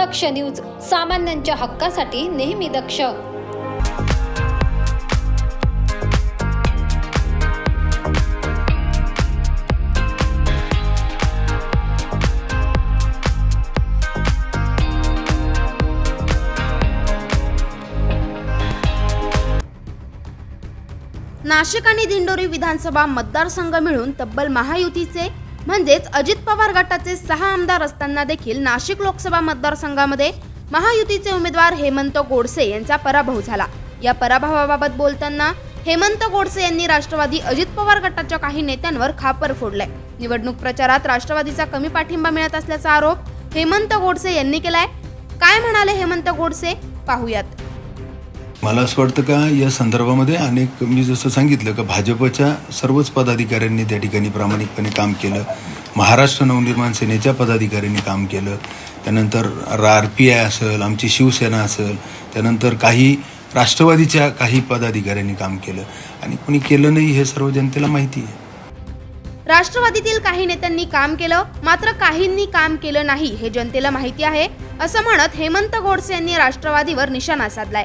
दक्ष news सामान्यांच्या हक्कासाठी नेहमी दक्ष. नाशिक आणि दिंडोरी विधानसभा मतदारसंघ मिळून तब्बल महायुतीचे म्हणजेच अजित पवार गटाचे सहा आमदार असताना देखील नाशिक लोकसभा मतदारसंघामध्ये महायुतीचे उमेदवार हेमंत गोडसे यांचा पराभव झाला. या पराभवाबाबत बोलताना हेमंत गोडसे यांनी राष्ट्रवादी अजित पवार गटाच्या काही नेत्यांवर खापर फोडलाय. निवडणूक प्रचारात राष्ट्रवादीचा कमी पाठिंबा मिळत असल्याचा आरोप हेमंत गोडसे यांनी केलाय. काय म्हणाले हेमंत गोडसे? पाहूयात. मला असं वाटतं का या संदर्भामध्ये अनेक मी जसं सांगितलं का भाजपच्या सर्वच पदाधिकाऱ्यांनी त्या ठिकाणी प्रामाणिकपणे काम केलं. महाराष्ट्र नवनिर्माण सेनेच्या पदाधिकाऱ्यांनी काम केलं. त्यानंतर आर पी आय असेल आमची शिवसेना असेल त्यानंतर काही राष्ट्रवादीच्या काही पदाधिकाऱ्यांनी काम केलं. आणि कोणी केलं नाही हे सर्व जनतेला माहिती आहे. राष्ट्रवादीतील काही नेत्यांनी काम केलं मात्र काहींनी काम केलं नाही हे जनतेला माहिती आहे असं म्हणत हेमंत गोडसे यांनी राष्ट्रवादीवर निशाणा साधलाय.